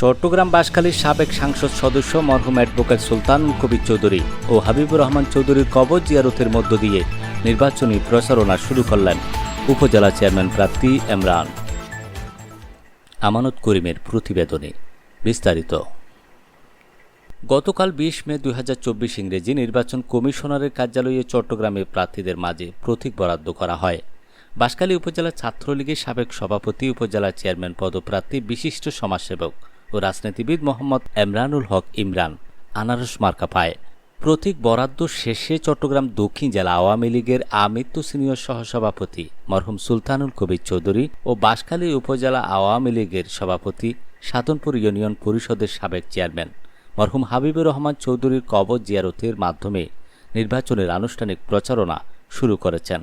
চট্টগ্রাম বাসখালীর সাবেক সাংসদ সদস্য, মরহুম অ্যাডভোকেট সুলতান কবির চৌধুরী ও হাবিবুর রহমান চৌধুরীর কবর জিয়ারতের মধ্য দিয়ে নির্বাচনী প্রচারণা শুরু করলেন উপজেলা চেয়ারম্যান প্রার্থী এমরান আমানত করিমের প্রতিবেদনে বিস্তারিত। গতকাল বিশ মে দুই হাজার চব্বিশ ইংরেজি নির্বাচন কমিশনারের কার্যালয়ে চট্টগ্রামে প্রার্থীদের মাঝে প্রতীক বরাদ্দ করা হয়। বাঁশখালী উপজেলা ছাত্রলীগের সাবেক সভাপতি, উপজেলা চেয়ারম্যান পদপ্রার্থী, বিশিষ্ট সমাজসেবক ও রাজনীতিবিদ মোহাম্মদ এমরানুল হক ইমরান। আনারস মার্কা পায়। প্রতীক বরাদ্দ শেষে চট্টগ্রাম দক্ষিণ জেলা আওয়ামী লীগের আমৃত্যু সিনিয়র সহসভাপতি মরহুম সুলতানুল কবির চৌধুরী ও বাঁশখালী উপজেলা আওয়ামী লীগের সভাপতি সাধনপুর ইউনিয়ন পরিষদের সাবেক চেয়ারম্যান। মরহুম হাবিবুর রহমান চৌধুরীর কবর জিয়ারতের মাধ্যমে নির্বাচনের আনুষ্ঠানিক প্রচারণা শুরু করেছেন।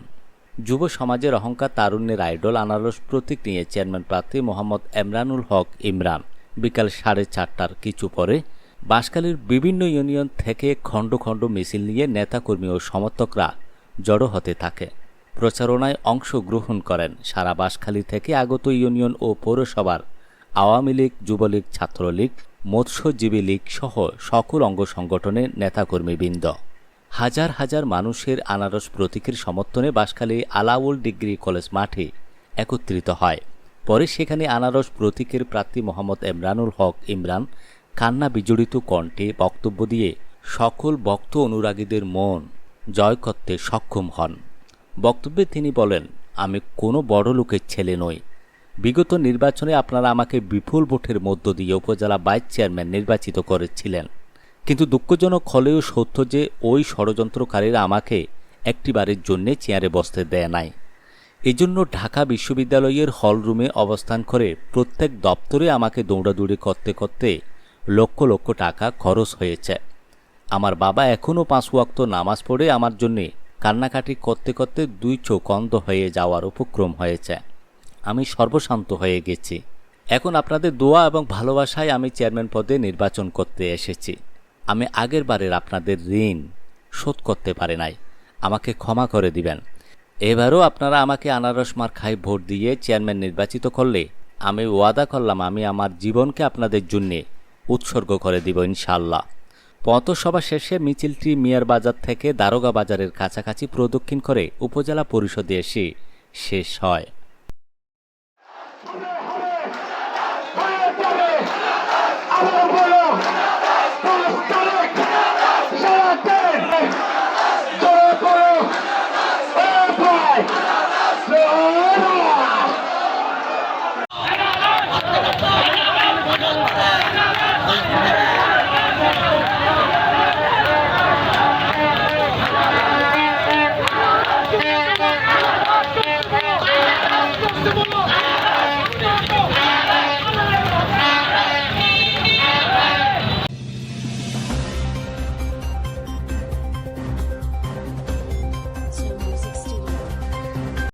যুব সমাজের অহংকার তারুণ্যের আইডল আনারস প্রতীক নিয়ে চেয়ারম্যান প্রার্থী মোহাম্মদ এমরানুল হক ইমরান। বিকাল সাড়ে চারটার কিছু পরে বাঁশখালীর বিভিন্ন ইউনিয়ন থেকে খণ্ড খণ্ড মিছিল নিয়ে নেতাকর্মী ও সমর্থকরা জড়ো হতে থাকে। প্রচারণায় অংশগ্রহণ করেন সারা বাঁশখালী থেকে আগত ইউনিয়ন ও পৌরসভার আওয়ামী লীগ, যুবলীগ, ছাত্রলীগ, মৎস্যজীবী লীগ সহ সকল অঙ্গ সংগঠনের নেতাকর্মীবৃন্দ। হাজার হাজার মানুষের আনারস প্রতীকের সমর্থনে বাঁশখালী আলাউল ডিগ্রি কলেজ মাঠে একত্রিত হয়। পরে সেখানে আনারস প্রতীকের প্রার্থী মোহাম্মদ এমরানুল হক ইমরান কান্না বিজড়িত কণ্ঠে বক্তব্য দিয়ে, সকল ভক্ত অনুরাগীদের মন জয় করতে সক্ষম হন। বক্তব্যে তিনি বলেন, আমি কোনো বড় লোকের ছেলে নই। বিগত নির্বাচনে আপনারা আমাকে বিপুল ভোটের মধ্য দিয়ে উপজেলা ভাইস চেয়ারম্যান নির্বাচিত করেছিলেন। কিন্তু দুঃখজনক হলেও সত্য যে, ওই ষড়যন্ত্রকারীরা আমাকে একটিবারের জন্যে চেয়ারে বসতে দেয় নাই। এজন্য ঢাকা বিশ্ববিদ্যালয়ের হলরুমে অবস্থান করে প্রত্যেক দপ্তরে আমাকে দৌড়াদৌড়ি করতে করতে লক্ষ লক্ষ টাকা খরচ হয়েছে। আমার বাবা এখনও পাঁচ ওয়াক্ত নামাজ পড়ে আমার জন্যে কান্নাকাটি করতে করতে দুই চোখ অন্ধ হয়ে যাওয়ার উপক্রম হয়েছে। আমি সর্বশান্ত হয়ে গেছি। এখন আপনাদের দোয়া এবং ভালোবাসায় আমি চেয়ারম্যান পদে নির্বাচন করতে এসেছি। আমি আগের বারের আপনাদের ঋণ শোধ করতে পারে নাই। আমাকে ক্ষমা করে দিবেন। এবারও আপনারা আমাকে আনারস মার খাই ভোট দিয়ে চেয়ারম্যান নির্বাচিত করলে আমি ওয়াদা করলাম আমি আমার জীবনকে আপনাদের জন্যে উৎসর্গ করে দিব ইনশাল্লাহ পথসভা শেষে মিছিলটি মিয়ার বাজার থেকে দারোগা বাজারের কাছাকাছি প্রদক্ষিণ করে উপজেলা পরিষদে এসে শেষ হয়।